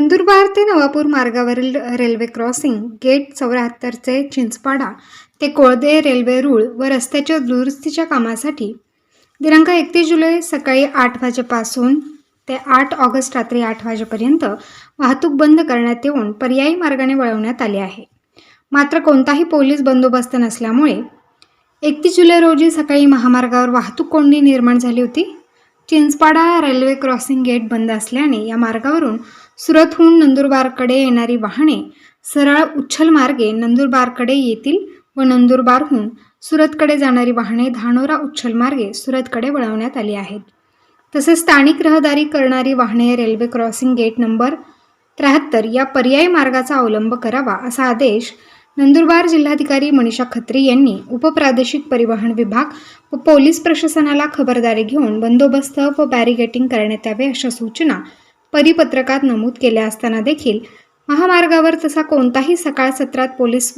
नंदुरबार ते नवापूर मार्गावरील railway crossing gate चौऱ्याहत्तरचे चिंचपाडा ते कोळदे रेल्वे रूळ व रस्त्याच्या दुरुस्तीच्या कामासाठी दिनांक एकतीस जुलै सकाळी आठ वाजेपासून ते आठ ऑगस्ट रात्री आठ वाजेपर्यंत वाहतूक बंद करण्यात येऊन पर्यायी मार्गाने वळवण्यात आले आहे. मात्र कोणताही पोलीस बंदोबस्त नसल्यामुळे एकतीस जुलै रोजी सकाळी महामार्गावर वाहतूक कोंडी निर्माण झाली होती. चिंचपाडा रेल्वे क्रॉसिंग गेट बंद असल्याने या मार्गावरून सुरतहून नंदुरबारकडे येणारी वाहने सरळ उच्छल मार्गे नंदुरबारकडे येतील व नंदुरबारहून सुरतकडे जाणारी वाहने धानोरा उच्छल मार्गे सुरतकडे वळवण्यात आली आहेत. तसेच स्थानिक रहदारी करणारी वाहने रेल्वे क्रॉसिंग गेट नंबर त्र्याहत्तर या पर्यायी मार्गाचा अवलंब करावा असा आदेश नंदुरबार जिल्हाधिकारी मनीषा खत्री यांनी उपप्रादेशिक परिवहन विभाग व पोलीस प्रशासनाला खबरदारी घेऊन बंदोबस्त व बॅरिगेटिंग करण्यात यावे अशा सूचना परिपत्रकात नमूद केल्या असताना देखील महामार्गावर तसा कोणताही सकाळ सत्रात पोलीस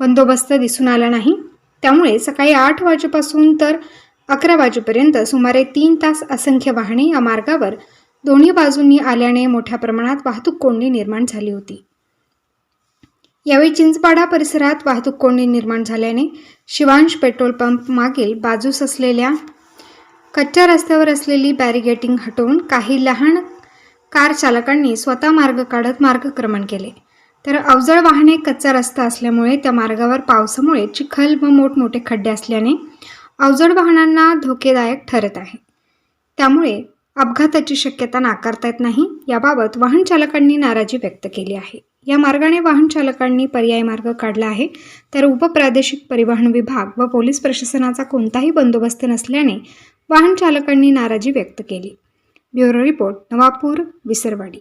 बंदोबस्त दिसून आला नाही. त्यामुळे सकाळी आठ वाजेपासून तर अकरा वाजेपर्यंत सुमारे तीन तास असंख्य वाहने या मार्गावर दोन्ही बाजूंनी आल्याने मोठ्या प्रमाणात वाहतूक कोंडी निर्माण झाली होती. यावेळी चिंचपाडा परिसरात वाहतूक कोंडी निर्माण झाल्याने शिवांश पेट्रोल पंप मागील बाजूस असलेल्या कच्च्या रस्त्यावर असलेली बॅरिगेटिंग हटवून काही लहान कार चालकांनी स्वतः मार्ग काढत मार्गक्रमण केले. तर अवजड वाहने कच्चा रस्ता असल्यामुळे त्या मार्गावर पावसामुळे चिखल व मोठमोठे खड्डे असल्याने अवजड वाहनांना धोकेदायक ठरत आहे. त्यामुळे अपघाताची शक्यता नाकारता येत नाही. याबाबत वाहन चालकांनी नाराजी व्यक्त केली आहे. या मार्गाने वाहन चालकांनी पर्यायी मार्ग काढला आहे. तर उपप्रादेशिक परिवहन विभाग व पोलीस प्रशासनाचा कोणताही बंदोबस्त नसल्याने वाहन चालकांनी नाराजी व्यक्त केली. Bureau report Navapur Visarwadi.